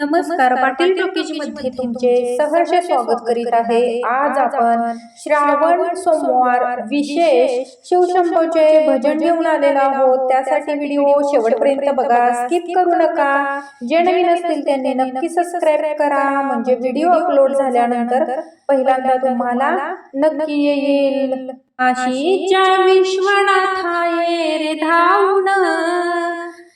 नमस्कार. पाटील टॉकीजमध्ये तुमचे सहर्ष स्वागत करीत आहे. आज आपण श्रावण सोमवार विशेष शिवशंभोचे भजन घेऊन आलेलो आहोत. त्यासाठी व्हिडिओ शेवटपर्यंत बघा. स्किप करू नका. जे नवीन असतील त्यांनी नक्की सबस्क्राईब करा. म्हणजे व्हिडिओ अपलोड झाल्यानंतर पहिल्यांदा तुम्हाला नक्की येईल. काशीच्या विश्वनाथाये रे धावून.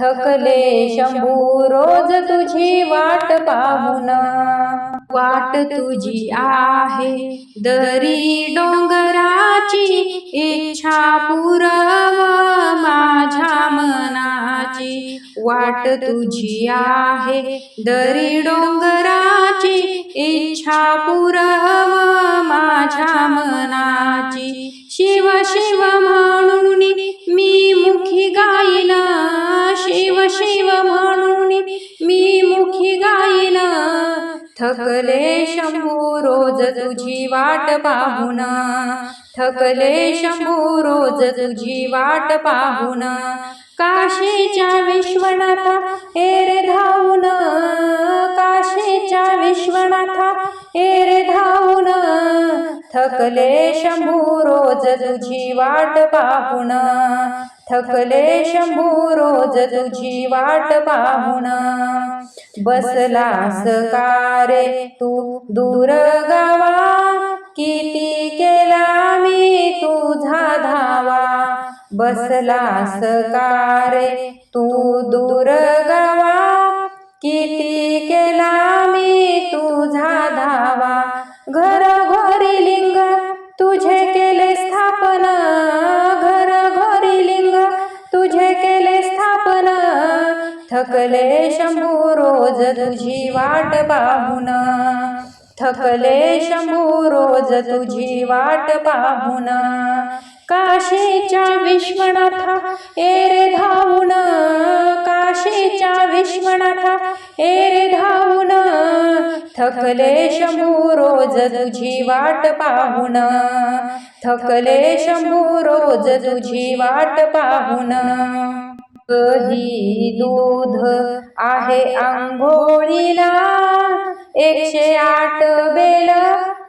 थकले शंभू रोज तुझी वाट पाहून. वाट तुझी आहे दरी डोंगराची इच्छा पुरव माझ्या मनाची. वाट तुझी आहे दरी डोंगराची इच्छा पुरव मुखी गाईन. थकले शंभू रोज तुझी वाट पाहून. थकले शंभू रोज तुझी वाट पाहून. काशीच्या विश्वनाथा एरे धावून. काशीच्या विश्वनाथा एरे धावून. थकले शंभू रोज तुझी वाट पाहून. थकले शंभू रोज तुझी वाट पाहून. बसलास कारे तू दूर गावा. किती केला मी तुझा धावा. बसलास कारे तू दूर गावा. किती केला मी तुझा धावा. घर घरी लिंग तुझे थकले शंभू रोज तुझी वाट पाहून. थकले शंभू रोज तुझी वाट पाहून. काशीच्या विश्वनाथा एरे धावून. काशीच्या विश्वनाथा एरे धावून. थकले शंभू रोज तुझी वाट पाहून. थकले शंभू रोज तुझी वाट पाहून. कधी दूध आहे आंघोळीला? एकशे आठ बेल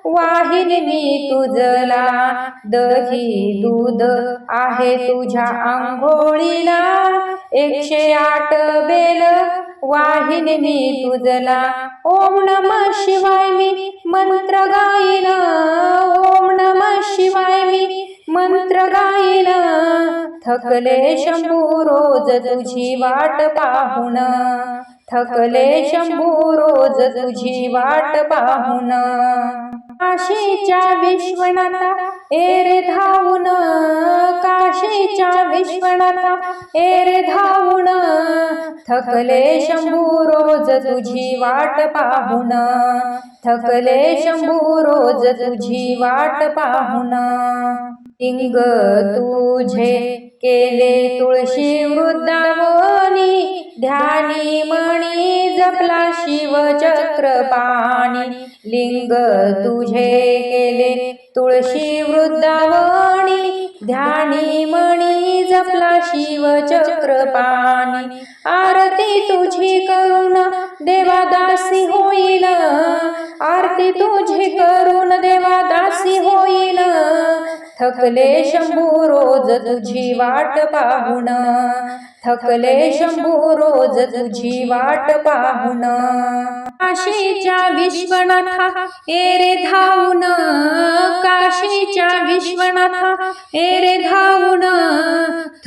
वाहिन मी तुझला. दही दूध आहे तुझ्या आंघोळीला. एकशे आठ बेल वाहिन मी तुझला. ओम नम शिवाय मी मंत्र गाईन. थकले शंभू रोज तुझी वाट पाहून. थकले शंभू रोज तुझी वाट पाहून. काशीच्या विश्वनाथा एरे धावून. काशीच्या विश्वनाथा एरे धावून. थकले शंभू रोज तुझी वाट पाहून. थकले शंभू रोज तुझी वाट पाहून. लिंग तुझे केले तुळशी वृद्धावनी ध्यानी मणी जपला शिव चक्र पाणी लिंग तुझे केले तुळशी वृद्धावणी ध्यानी मणी जपला शिव चक्र पाणी आरती तुझी करून देवादासी होईल आरती तुझी करून देवादासी होईल थकले शंभू रोज तुझी वाट पाहुण थकले शंभू रोज तुझी वाट पाहुण काशीच्या विश्वनाथा एरे धावून. काशीच्या विश्वनाथा एरे धावून.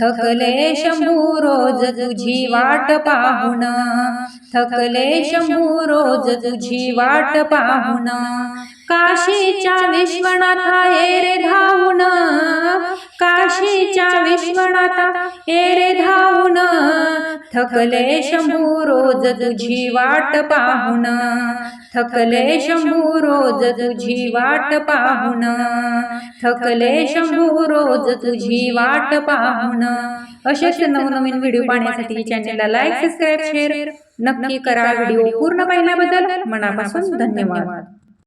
थकले शंभू रोज तुझी वाट पाहुण थकले शंभू रोज तुझी वाट पाहून. काशीच्या विश्वनाथा एरे रे धावून. काशीच्या विश्वनाथा एरे रे धावून. थकले शंभू रोज तुझी वाट पाहून. थकले शंभू रोज तुझी वाट पाहून. थकले शंभू रोज तुझी वाट पाहून. असेच नवनवीन व्हिडिओ पाहण्यासाठी चॅनलला लाईक सबस्क्राईब शेअर नक्की करा. व्हिडिओ पूर्ण पाहिल्याबद्दल मनापासून धन्यवाद.